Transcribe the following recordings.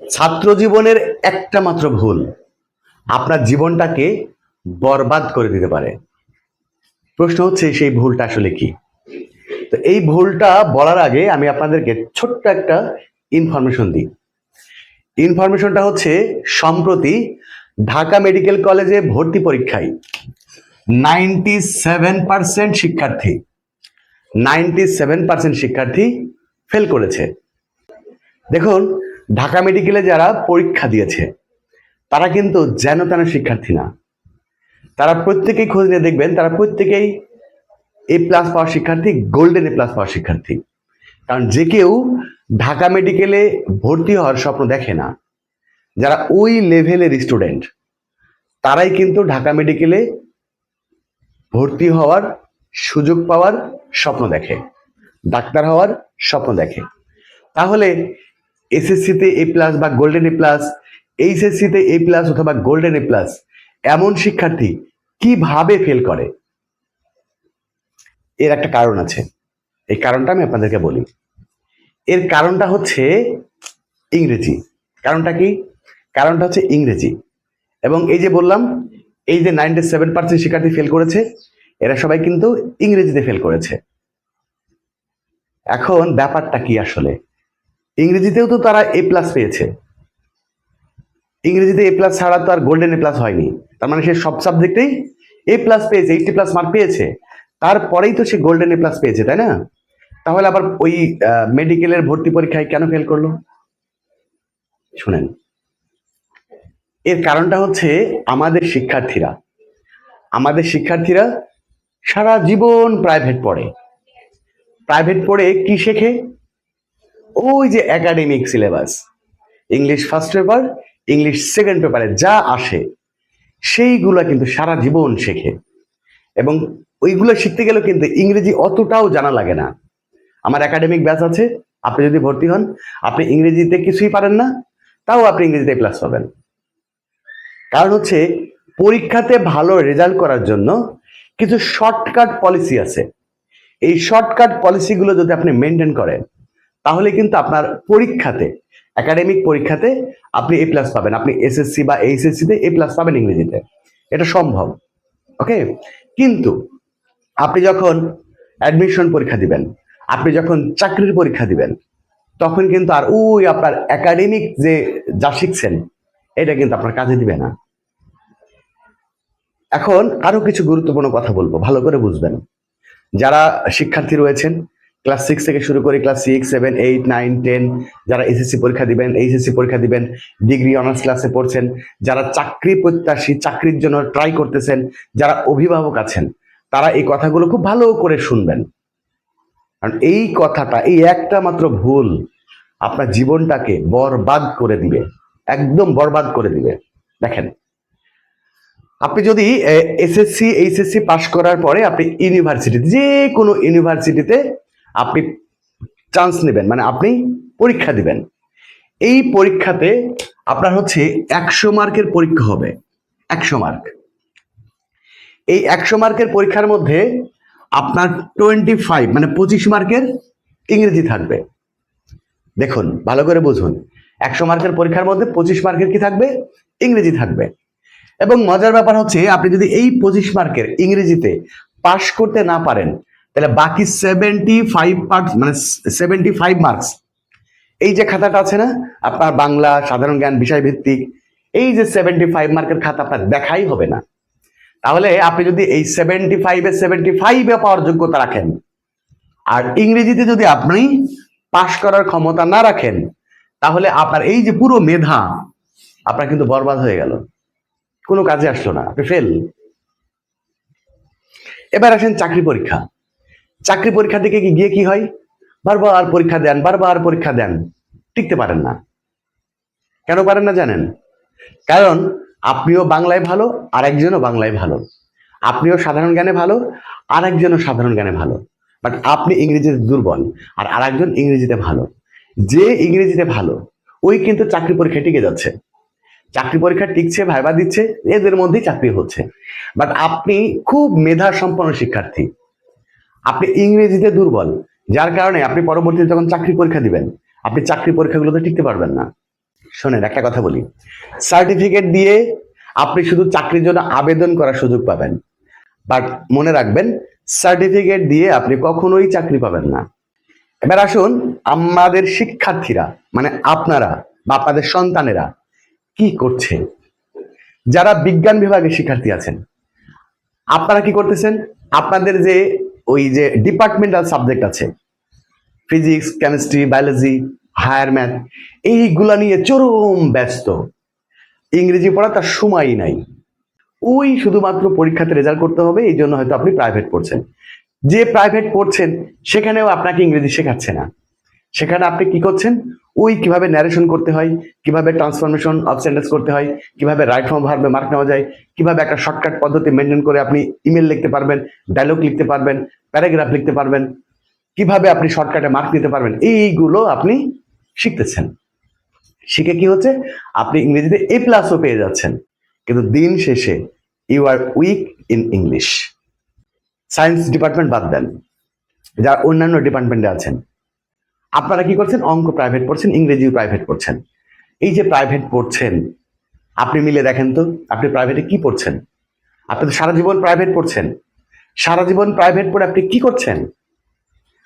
ছাত্র জীবনের একটা মাত্র ভুল, আপনার জীবনটাকে বরবাদ করে দিতে পারে। প্রশ্ন হচ্ছে, সেই ভুলটা আসলে কি? তো এই ভুলটা বলার আগে আমি আপনাদেরকে ছোট্ট একটা ইনফরমেশন দিই। ইনফরমেশনটা হচ্ছে, সম্প্রতি ঢাকা মেডিকেল কলেজে ভর্তি পরীক্ষায় নাইনটি সেভেন পার্সেন্ট শিক্ষার্থী নাইনটি সেভেন পার্সেন্ট শিক্ষার্থী ফেল করেছে। দেখুন ঢাকা মেডিকেলে যারা পরীক্ষা দিয়েছে, তারা কিন্তু যেন তেন শিক্ষার্থী না। তারা প্রত্যেকেই খোঁজ নিয়ে দেখবেন, তারা প্রত্যেকেই এ প্লাস পাওয়ার শিক্ষার্থী গোল্ডেন এ প্লাস পাওয়ার শিক্ষার্থী। কারণ যে কেউ ঢাকা মেডিকেলে ভর্তি হওয়ার স্বপ্ন দেখে না। যারা ওই লেভেলের স্টুডেন্ট, তারাই কিন্তু ঢাকা মেডিকেলে ভর্তি হওয়ার সুযোগ পাওয়ার স্বপ্ন দেখে, ডাক্তার হওয়ার স্বপ্ন দেখে। তাহলে এসএসসিতে এ প্লাস বা গোল্ডেন এ প্লাস এইচএসসিতে এ প্লাস অথবা গোল্ডেন এ প্লাস এমন শিক্ষার্থী কীভাবে ফেল করে? এর একটা কারণ আছে। এই কারণটা আমি আপনাদেরকে বলি। এর কারণটা হচ্ছে ইংরেজি। কারণটা কি? কারণটা হচ্ছে ইংরেজি। এবং এই যে বললাম, এই যে নাইনটি সেভেন পার্সেন্ট শিক্ষার্থী ফেল করেছে, এরা সবাই কিন্তু ইংরেজিতে ফেল করেছে। এখন ব্যাপারটা কি আসলে? ইংরেজিতেও তো তারা এ প্লাস পেয়েছে। ইংরেজিতে এ প্লাস ছাড়া তো আর গোল্ডেন এ প্লাস হয়নি। তার মানে সে সব সাবজেক্টেই এ প্লাস পেয়েছে এইটি প্লাস মার্ক পেয়েছে। তারপরেই তো সে গোল্ডেন এ প্লাস পেয়েছে, তাই না? তাহলে আবার ওই মেডিকেলের ভর্তি পরীক্ষায় কেন ফেল করল? শুনেন। এর কারণটা হচ্ছে আমাদের শিক্ষার্থীরা। আমাদের শিক্ষার্থীরা সারা জীবন প্রাইভেট পড়ে। প্রাইভেট পড়ে কি শেখে? ওই যে academic syllabus English first paper English second পেপারে যা আসে, সেইগুলা কিন্তু সারা জীবন শেখে। এবং ওইগুলো শিখতে গেলেও কিন্তু ইংরেজি অতটাও জানা লাগে না। আমার একাডেমিক ব্যাচ আছে, আপনি যদি ভর্তি হন, আপনি ইংরেজিতে কিছুই পারেন না, তাও আপনি ইংরেজিতে প্লাস পাবেন। কারণ হচ্ছে, পরীক্ষাতে ভালো রেজাল্ট করার জন্য কিছু শর্টকাট পলিসি আছে। এই শর্টকাট পলিসিগুলো যদি আপনি মেনটেন করেন তাহলে কিন্তু আপনার পরীক্ষাতে একাডেমিক পরীক্ষাতে আপনি এ প্লাস পাবেন। আপনি এসএসসি বা এইচএসসিতে এ প্লাস পাবেন ইংরেজিতে। এটা সম্ভব ওকে কিন্তু আপনি যখন অ্যাডমিশন পরীক্ষা দিবেন, আপনি যখন চাকরির পরীক্ষা দিবেন, তখন কিন্তু আর ওই আপনার একাডেমিক যে যা শিখছেন, এটা কিন্তু আপনার কাজে দিবে না। এখন আরও কিছু গুরুত্বপূর্ণ কথা বলব, ভালো করে বুঝবেন। যারা শিক্ষার্থী রয়েছেন ক্লাস সিক্স থেকে শুরু করে class six seven eight nine ten যারা এসএসসি পরীক্ষা দিবেন এইচএসসি পরীক্ষা দিবেন ডিগ্রি অনার্স ক্লাসে পড়ছেন, যারা চাকরি প্রত্যাশী, চাকরির জন্য ট্রাই করতেছেন, যারা অভিভাবক আছেন, তারা এই কথাগুলো খুব ভালো করে শুনবেন। কারণ এই কথাটা, এই একটা মাত্র ভুল আপনার জীবনটাকে বরবাদ করে দিবে, একদম বরবাদ করে দিবে। দেখেন, আপনি যদি এসএসসি এইচএসসি পাশ করার পরে আপনি ইউনিভার্সিটিতে যে কোনো ইউনিভার্সিটিতে আপনি চান্স নেবেন মানে আপনি পরীক্ষা দিবেন। এই পরীক্ষাতে আপনার হচ্ছে একশো মার্কের পরীক্ষা হবে, একশো মার্ক। এই একশো মার্কের পরীক্ষার মধ্যে আপনার টোয়েন্টি ফাইভ মানে পঁচিশ মার্কের ইংরেজি থাকবে। দেখুন, ভালো করে বুঝুন। একশো মার্কের পরীক্ষার মধ্যে পঁচিশ মার্কের কি থাকবে? ইংরেজি থাকবে। এবং মজার ব্যাপার হচ্ছে, আপনি যদি এই পঁচিশ মার্কের ইংরেজিতে পাশ করতে না পারেন তাহলে বাকি সেভেন্টি ফাইভ পার্টস মানে সেভেন্টি ফাইভ মার্কস এই যে খাতাটা আছে না, আপনার বাংলা, সাধারণ জ্ঞান, বিষয়ভিত্তিক, এই যে সেভেন্টি ফাইভ মার্কের খাতা আপনার দেখাই হবে না। তাহলে আপনি যদি এই সেভেন্টি ফাইভে সেভেন্টি ফাইভে পাওয়ার যোগ্যতা রাখেন, আর ইংরেজিতে যদি আপনি পাশ করার ক্ষমতা না রাখেন, তাহলে আপনার এই যে পুরো মেধা, আপনার কিন্তু বরবাদ হয়ে গেল। কোনো কাজে আসলো না, আপনি ফেল এবার আসেন চাকরি পরীক্ষা। চাকরি পরীক্ষা থেকে গিয়ে কি হয়? বারবার পরীক্ষা দেন, বারবার পরীক্ষা দেন। টিকতে পারেন না। কেন পারেন না জানেন? কারণ আপনিও বাংলায় ভালো আর একজনও বাংলায় ভালো। আপনিও সাধারণ জ্ঞানে ভালো আর একজনও সাধারণ জ্ঞানে ভালো। বাট আপনি ইংরেজিতে দুর্বল আর আরেকজন ইংরেজিতে ভালো। যে ইংরেজিতে ভালো, ওই কিন্তু চাকরি পরীক্ষায় টিকে যাচ্ছে। চাকরি পরীক্ষা টিকছে, ভাইবা দিচ্ছে, এদের মধ্যেই চাকরি হচ্ছে। বাট আপনি খুব মেধা সম্পন্ন শিক্ষার্থী। আপনি ইংরেজিতে দুর্বল, যার কারণে আপনি পরবর্তীতে যখন চাকরি পরীক্ষা দিবেন, আপনি চাকরি পরীক্ষাগুলোতে টিকতে পারবেন না। শোনেন, একটা কথা বলি। সার্টিফিকেট দিয়ে আপনি শুধু চাকরির জন্য আবেদন করার সুযোগ পাবেন। বাট মনে রাখবেন, সার্টিফিকেট দিয়ে আপনি কখনোই চাকরি পাবেন না। এবার আসুন, আমাদের শিক্ষার্থীরা মানে আপনারা বা আপনাদের সন্তানেরা কি করছে? যারা বিজ্ঞান বিভাগের শিক্ষার্থী আছেন, আপনারা কি করতেছেন? আপনাদের যে ওই যে ডিপার্টমেন্টাল সাবজেক্ট আছে। Physics chemistry biology higher math এইগুলা নিয়ে চরম ব্যস্ত। ইংরেজি পড়া তার সময়ই নাই। ওই শুধুমাত্র পরীক্ষাতে রেজাল্ট করতে হবে, এই জন্য হয়তো আপনি প্রাইভেট পড়ছেন। যে প্রাইভেট পড়ছেন, সেখানেও আপনাকে ইংরেজি শেখাচ্ছে না। সেখানে আপনি কি করছেন? ওই কীভাবে ন্যারেশন করতে হয়, কীভাবে ট্রান্সফরমেশন অফ সেন্টেন্স করতে হয়, কীভাবে রাইট ফর্ম ভার্বে মার্ক নেওয়া যায়, কীভাবে একটা শর্টকাট পদ্ধতি মেনটেন করে আপনি ইমেল লিখতে পারবেন ডায়লগ লিখতে পারবেন প্যারাগ্রাফ লিখতে পারবেন, কীভাবে আপনি শর্টকাটে মার্ক নিতে পারবেন, এইগুলো আপনি শিখতেছেন। শিখে কি হচ্ছে? আপনি ইংরেজিতে এ প্লাসও পেয়ে যাচ্ছেন, কিন্তু দিন শেষে you are weak in English science department বাদ দেন, যারা অন্যান্য ডিপার্টমেন্টে আছেন। আপনারা কি করছেন? অঙ্ক প্রাইভেট পড়ছেন, ইংরেজিও প্রাইভেট পড়ছেন। এই যে প্রাইভেট পড়ছেন, আপনি মিলে দেখেন তো, আপনি প্রাইভেটে কি পড়ছেন? আপনি তো সারা জীবন প্রাইভেট পড়ছেন। সারা জীবন প্রাইভেট পড়ে আপনি কি করছেন?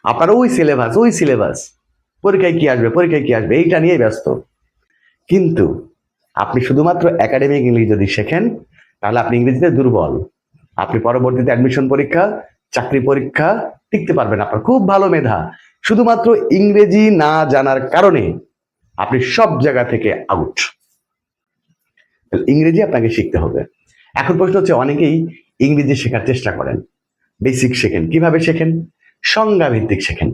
আপনার ওই সিলেবাস ওই সিলেবাস পরীক্ষায় কি আসবে, পরীক্ষায় কি আসবে, এইটা নিয়ে ব্যস্ত। কিন্তু আপনি শুধুমাত্র একাডেমিক ইংলিশ যদি শেখেন, তাহলে আপনি ইংরেজিতে দুর্বল। আপনি পরবর্তীতে অ্যাডমিশন পরীক্ষা, চাকরি পরীক্ষা টিকতে পারবেন আপনার খুব ভালো মেধা। শুধুমাত্র ইংরেজি না জানার কারণে আপনি সব জায়গা থেকে আউট ইংরেজি আপনাকে শিখতে হবে। এখন প্রশ্ন হচ্ছে, অনেকেই ইংরেজি শেখার চেষ্টা করেন। বেসিক শেখেন। কীভাবে শেখেন? সংজ্ঞা ভিত্তিক শেখেন।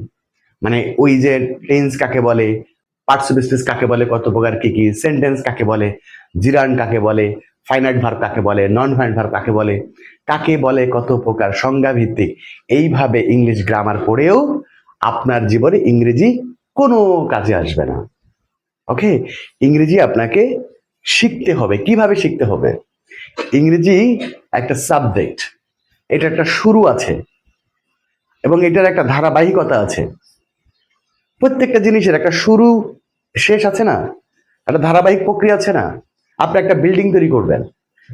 মানে ওই যে টেন্স কাকে বলে পার্টসিপিস্টিস কাকে বলে, কত প্রকার কি কি সেন্টেন্স কাকে বলে জিরান কাকে বলে ফাইনাইট ভার কাকে বলে নন ফাইনাইট ভার কাকে বলে কাকে বলে, কত প্রকার সংজ্ঞা ভিত্তিক এইভাবে ইংলিশ গ্রামার পড়েও আপনার জীবনে ইংরেজি কোনো কাজে আসবে না। ওকে ইংরেজি আপনাকে শিখতে হবে। কীভাবে শিখতে হবে? ইংরেজি একটা সাবজেক্ট এটা একটা শুরু আছে। এবং এটার একটা ধারাবাহিকতা আছে। প্রত্যেকটা জিনিসের একটা শুরু শেষ আছে না? একটা ধারাবাহিক প্রক্রিয়া আছে না? আপনি একটা বিল্ডিং তৈরি করবেন।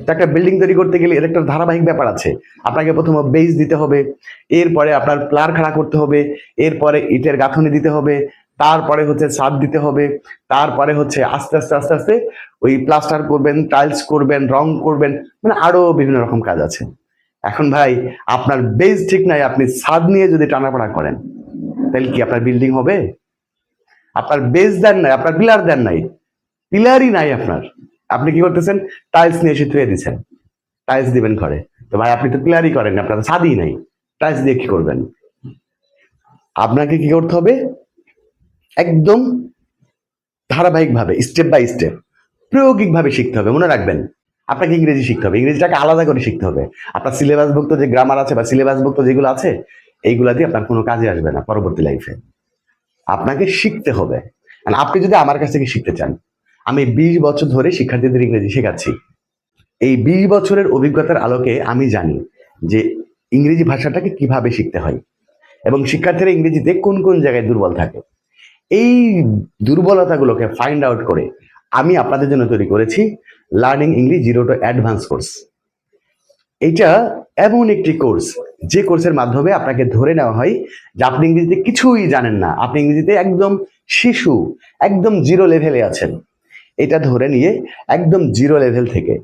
একটা বিল্ডিং তৈরি করতে গেলে এর একটা ধারাবাহিক ব্যাপার আছে। আপনাকে প্রথমে বেস দিতে হবে। এরপরে আপনার প্লার খাড়া করতে হবে। এরপরে ইটের গাঁথনি দিতে হবে। তারপরে হচ্ছে ছাদ দিতে হবে। তারপরে হচ্ছে আস্তে আস্তে আস্তে আস্তে ওই প্লাস্টার করবেন টাইলস করবেন, রং করবেন মানে আরও বিভিন্ন রকম কাজ আছে। এখন ভাই, আপনার বেস ঠিক নাই, আপনি ছাদ নিয়ে যদি টানাপড়া করেন, তাহলে কি আপনার বিল্ডিং হবে? আপনার বেস দেন নাই, আপনার পিলার দেন নাই পিলারই নাই আপনার। আপনি কি করতেছেন? টাইলস নিয়ে এসে ধুয়ে দিচ্ছেন। টাইলস দিবেন ঘরে। তো ভাই, আপনি তো পিলারই করেন আপনার ছাদই নাই। টাইলস দিয়ে কি করবেন? আপনাকে কি করতে হবে? একদম ধারাবাহিকভাবে স্টেপ বাই স্টেপ প্রায়োগিকভাবে শিখতে হবে, মনে রাখবেন। আপনাকে ইংরেজি শিখতে হবে, ইংরেজিটাকে আলাদা করে শিখতে হবে। আপনার সিলেবাসভুক্ত যে গ্রামার আছে বা সিলেবাসভুক্ত যেগুলো আছে, এইগুলা দিয়ে আপনার কোনো কাজে আসবে না পরবর্তী লাইফে আপনাকে শিখতে হবে। আপনি যদি আমার কাছ থেকে শিখতে চান, আমি বিশ বছর ধরে শিক্ষার্থীদের ইংরেজি শেখাচ্ছি। এই বিশ বছরের অভিজ্ঞতার আলোকে আমি জানি যে ইংরেজি ভাষাটাকে কীভাবে শিখতে হয় এবং শিক্ষার্থীরা ইংরেজিতে কোন কোন জায়গায় দুর্বল থাকে। এই দুর্বলতাগুলোকে ফাইন্ড আউট করে আমি আপনাদের জন্য তৈরি করেছি। Learning English zero to advance course এটা এমন একটি কোর্স যে কোর্সের মাধ্যমে আপনাকে ধরে নেওয়া হয় যে আপনি ইংরেজিতে কিছুই জানেন না। আপনি ইংরেজিতে একদম শিশু, একদম জিরো লেভেলে আছেন। এটা ধরে নিয়ে একদম জিরো লেভেল থেকে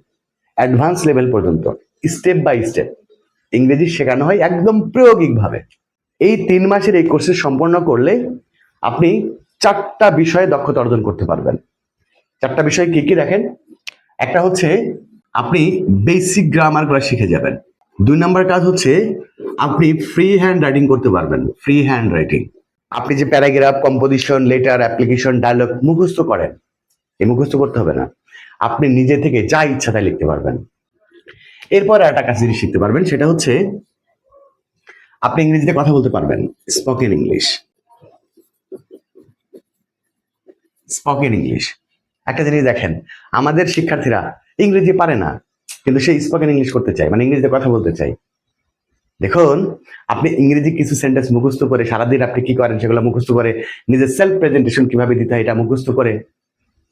অ্যাডভান্স লেভেল পর্যন্ত স্টেপ বাই স্টেপ ইংরেজি শেখানো হয় একদম প্রায়োগিকভাবে। এই তিন মাসের এই কোর্সে সম্পন্ন করলে আপনি চারটা বিষয়ে দক্ষতা অর্জন করতে পারবেন। চারটা বিষয় কি কি দেখেন? একটা হচ্ছে আপনি বেসিক গ্রামারগুলো শিখে যাবেন। দুই নম্বর কাজ হচ্ছে আপনি ফ্রি হ্যান্ড রাইটিং করতে পারবেন ফ্রি হ্যান্ড রাইটিং আপনি যে paragraph composition letter application dialogue মুখস্থ করেন, এই মুখস্থ করতে হবে না। আপনি নিজে থেকে যা ইচ্ছা তাই লিখতে পারবেন। এরপর একটা কাজ জিনিস শিখতে পারবেন, সেটা হচ্ছে আপনি ইংরেজিতে কথা বলতে পারবেন স্পোকেন ইংলিশ স্পোকেন ইংলিশ একটা জিনিস দেখেন, আমাদের শিক্ষার্থীরা ইংরেজি পারে না, কিন্তু সে স্পোকেন ইংলিশ করতে চায় মানে ইংরেজিতে কথা বলতে চায়। দেখুন, আপনি ইংরেজি কিছু সেন্টেন্স মুখস্থ করে সারাদিন আপনি কি করেন সেগুলো মুখস্থ করে নিজের সেলফ প্রেজেন্টেশন কীভাবে দিতে হয় এটা মুখস্থ করে,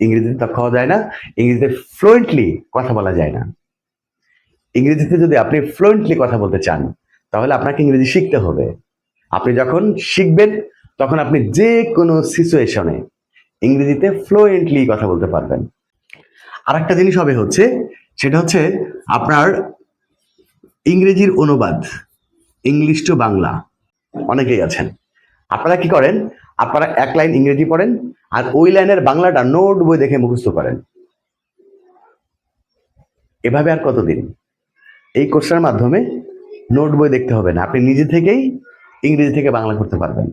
ইংরেজিতে দক্ষ হওয়া যায় না, ইংরেজিতে ফ্লুয়েন্টলি কথা বলা যায় না। ইংরেজিতে যদি আপনি ফ্লুয়েন্টলি কথা বলতে চান, তাহলে আপনাকে ইংরেজি শিখতে হবে। আপনি যখন শিখবেন, তখন আপনি যে কোনো সিচুয়েশনে ইংরেজিতে ফ্লুয়েন্টলি কথা বলতে পারবেন। আর একটা জিনিস হবে হচ্ছে, সেটা হচ্ছে আপনার ইংরেজির অনুবাদ, ইংলিশ টু বাংলা, অনেকেই আছেন। আপনারা কি করেন? আপনারা এক লাইন ইংরেজি পড়েন আর ওই লাইনের বাংলাটা নোট বই দেখে মুখস্থ করেন। এভাবে আর কতদিন? এই কোর্সের মাধ্যমে নোট বই দেখতে হবে না, আপনি নিজে থেকেই ইংরেজি থেকে বাংলা করতে পারবেন।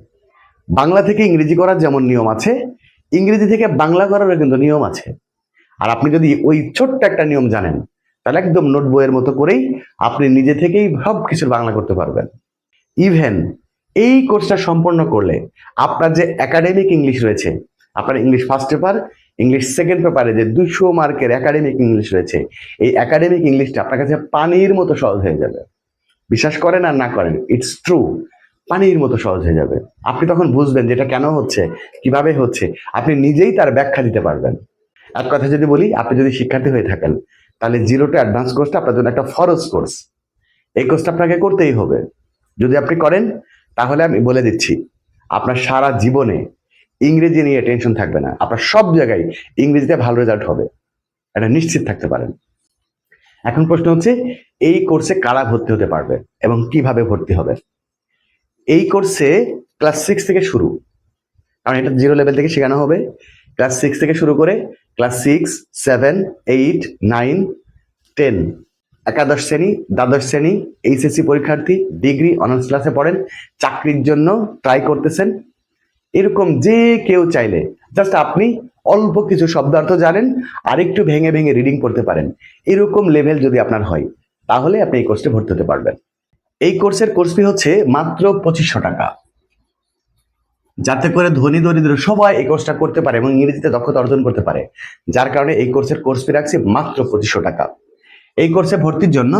বাংলা থেকে ইংরেজি করার যেমন নিয়ম আছে ইংরেজি থেকে বাংলা করারও কিন্তু নিয়ম আছে। আর আপনি যদি ওই ছোট্ট একটা নিয়ম জানেন, তাহলে একদম নোট বইয়ের মতো করেই আপনি নিজে থেকেই সব কিছুর বাংলা করতে পারবেন। ইভেন এই কোর্সটা সম্পন্ন করলে আপনার যে একাডেমিক ইংলিশ রয়েছে, আপনার English first paper English second পেপারে যে দুশো মার্কের একাডেমিক ইংলিশ রয়েছে, এই একাডেমিক ইংলিশটা আপনার কাছে পানির মতো সহজ হয়ে যাবে। বিশ্বাস করেন আর না করেন ইটস ট্রু পানির মতো সহজ হয়ে যাবে। আপনি তখন বুঝবেন যে এটা কেন হচ্ছে, কীভাবে হচ্ছে। আপনি নিজেই তার ব্যাখ্যা দিতে পারবেন। এক কথা যদি বলি, আপনি যদি শিক্ষার্থী হয়ে থাকেন, তাহলে জিরো টু অ্যাডভান্স কোর্সটা আপনার জন্য একটা ফরজ কোর্স। এই কোর্সটা আপনাকে করতেই হবে। যদি আপনি করেন, তাহলে আমি বলে দিচ্ছি, আপনার সারা জীবনে ইংরেজি নিয়ে টেনশন থাকবে না। আপনার সব জায়গায় ইংরেজিতে ভালো রেজাল্ট হবে। এটা নিশ্চিত থাকতে পারেন। এখন প্রশ্ন হচ্ছে, এই কোর্সে কারা ভর্তি হতে পারবে এবং কীভাবে ভর্তি হবে? এই কোর্সে ক্লাস সিক্স থেকে শুরু। কারণ এটা জিরো লেভেল থেকে শেখানো হবে। ক্লাস সিক্স থেকে শুরু করে class six seven eight nine ten একাদশ শ্রেণি, দ্বাদশ শ্রেণি এইচএসসি পরীক্ষার্থী ডিগ্রি অনার্স ক্লাসে পড়েন। চাকরির জন্য ট্রাই করতেছেন। এরকম যে কেউ চাইলে জাস্ট আপনি অল্প কিছু শব্দার্থ জানেন আর একটু ভেঙে ভেঙে রিডিং করতে পারেন। এরকম লেভেল যদি আপনার হয়, তাহলে আপনি এই কোর্সে ভর্তি হতে পারবেন। এই কোর্সের কোর্স ফি হচ্ছে মাত্র পঁচিশশো টাকা। যাতে করে ধনী দরিদ্র সবাই এই কোর্সটা করতে পারে এবং ইংরেজিতে দক্ষতা অর্জন করতে পারে। যার কারণে এই কোর্সের কোর্স ফি রাখছি মাত্র পঁচিশশো টাকা। এই কোর্সে ভর্তির জন্য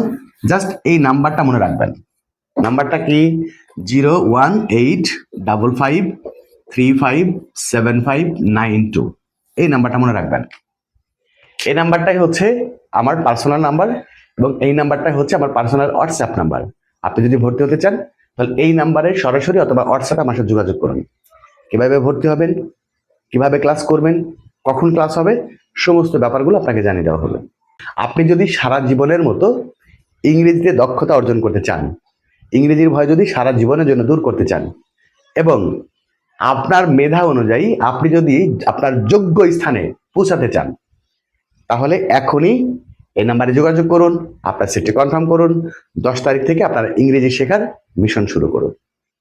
জাস্ট এই নাম্বারটা মনে রাখবেন। নাম্বারটা কি? Zero one eight double five three five seven five nine two. এই নাম্বারটা মনে রাখবেন। এই নাম্বারটাই হচ্ছে আমার পার্সোনাল নাম্বার এবং এই নাম্বারটাই হচ্ছে আমার পার্সোনাল হোয়াটসঅ্যাপ নাম্বার আপনি যদি ভর্তি হতে চান, তাহলে এই নাম্বারে সরাসরি অথবা হোয়াটসঅ্যাপে আমার সাথে যোগাযোগ করুন। কীভাবে ভর্তি হবেন, কীভাবে ক্লাস করবেন, কখন ক্লাস হবে, সমস্ত ব্যাপারগুলো আপনাকে জানিয়ে দেওয়া হবে। আপনি যদি সারা জীবনের মতো ইংরেজিতে দক্ষতা অর্জন করতে চান, ইংরেজির ভয় যদি সারা জীবনের জন্য দূর করতে চান, এবং আপনার মেধা অনুযায়ী আপনি যদি আপনার যোগ্য স্থানে পৌঁছাতে চান, তাহলে এখনই এই নাম্বারে যোগাযোগ করুন, আপনার সিটটি কনফার্ম করুন, দশ তারিখ থেকে আপনার ইংরেজি শেখার মিশন শুরু করুন।